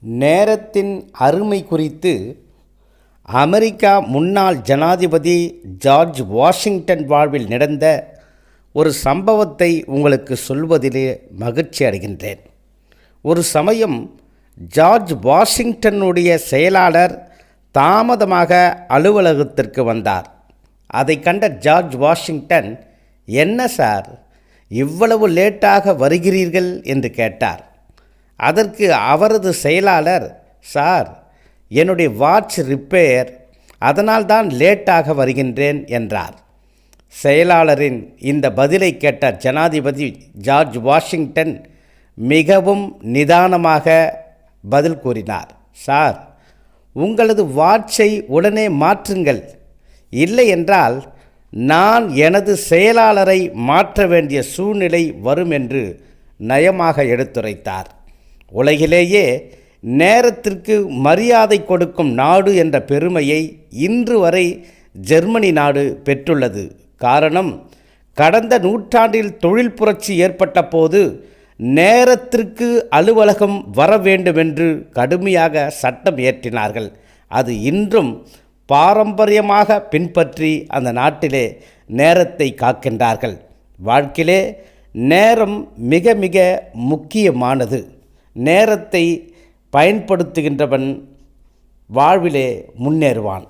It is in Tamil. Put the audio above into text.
நேரத்தின் அருமை குறித்து அமெரிக்கா முன்னாள் ஜனாதிபதி ஜார்ஜ் வாஷிங்டன் வாழ்வில் நடந்த ஒரு சம்பவத்தை உங்களுக்கு சொல்வதிலே மகிழ்ச்சி அடைகின்றேன். ஒரு சமயம் ஜார்ஜ் வாஷிங்டனுடைய செயலாளர் தாமதமாக அலுவலகத்திற்கு வந்தார். அதை கண்ட ஜார்ஜ் வாஷிங்டன் என்ன சார் இவ்வளவு லேட்டாக வருகிறீர்கள்? என்று கேட்டார். அதற்கு அவரது செயலாளர் சார் என்னுடைய வாட்ச் ரிப்பேர் அதனால்தான் லேட்டாக வருகின்றேன் என்றார். செயலாளரின் இந்த பதிலை கேட்ட ஜனாதிபதி ஜார்ஜ் வாஷிங்டன் மிகவும் நிதானமாக பதில் கூறினார். சார் உங்களது வாட்சை உடனே மாற்றுங்கள். இல்லை என்றால் நான் எனது செயலாளரை மாற்ற வேண்டிய சூழ்நிலை வரும் என்று நயமாக எடுத்துரைத்தார். உலகிலேயே நேரத்திற்கு மரியாதை கொடுக்கும் நாடு என்ற பெருமையை இன்று வரை ஜெர்மனி நாடு பெற்றுள்ளது. காரணம் கடந்த நூற்றாண்டில் தொழில் புரட்சி ஏற்பட்ட போது நேரத்திற்கு அலுவலகம் வர வேண்டுமென்று கடுமையாக சட்டம் இயற்றினார்கள். அது இன்றும் பாரம்பரியமாக பின்பற்றி அந்த நாட்டிலே நேரத்தை காக்கின்றார்கள். வாழ்க்கையிலே நேரம் மிக மிக முக்கியமானது. நேரத்தை பயன்படுத்துகின்றவன் வாழ்விலே முன்னேறுவான்.